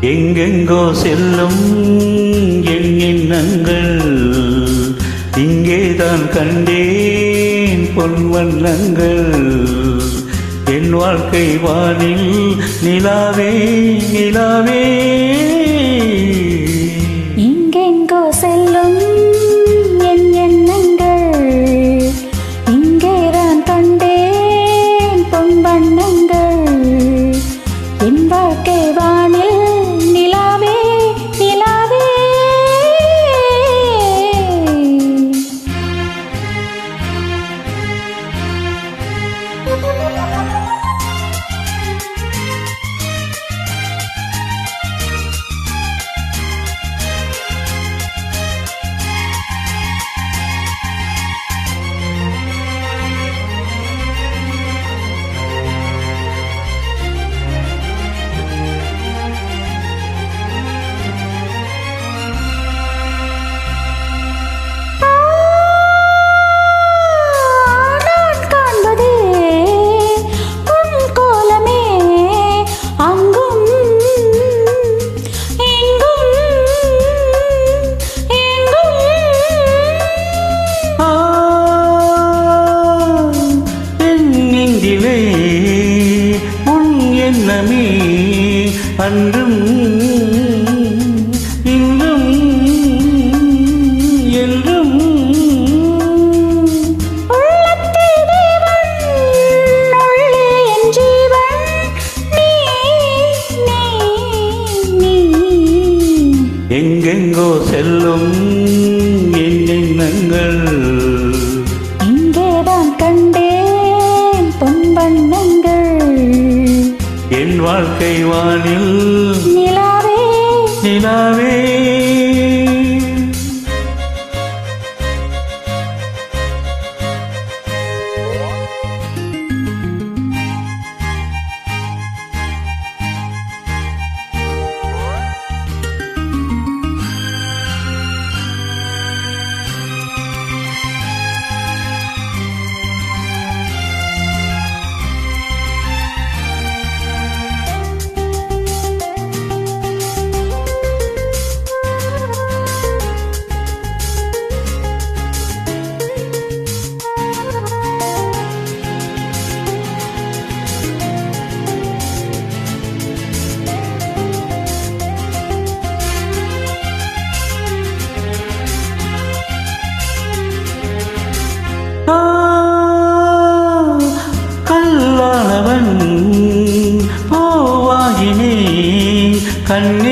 எங்கெங்கோ செல்லும் என் எண்ணங்கள் இங்கேதான் கண்டேன் பொன் வண்ணங்கள். என் வாழ்க்கை வானில் நிலாவே நிலாவே. இன்றும் என்றும் எங்கெங்கோ செல்லும் என் எண்ணங்கள் இங்கேதான் கண்டேன் பொன் வண்ணங்கள் என் வாழ்க்கை வானில் நிலாவே കണ്ണി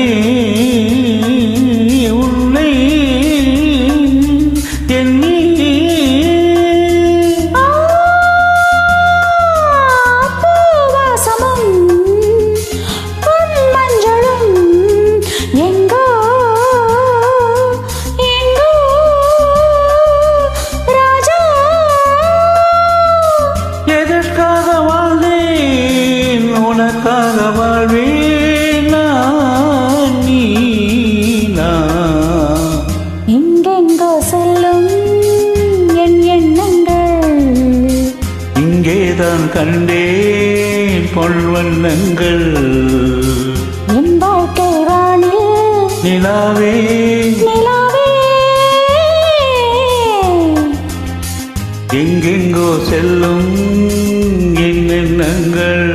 இங்கேதான் கண்டேன் பொன்வண்ணங்கள். என் வாழ்க்கை வானில் நிலாவே. நிலாவே. எங்கெங்கோ செல்லும் என் எண்ணங்கள்.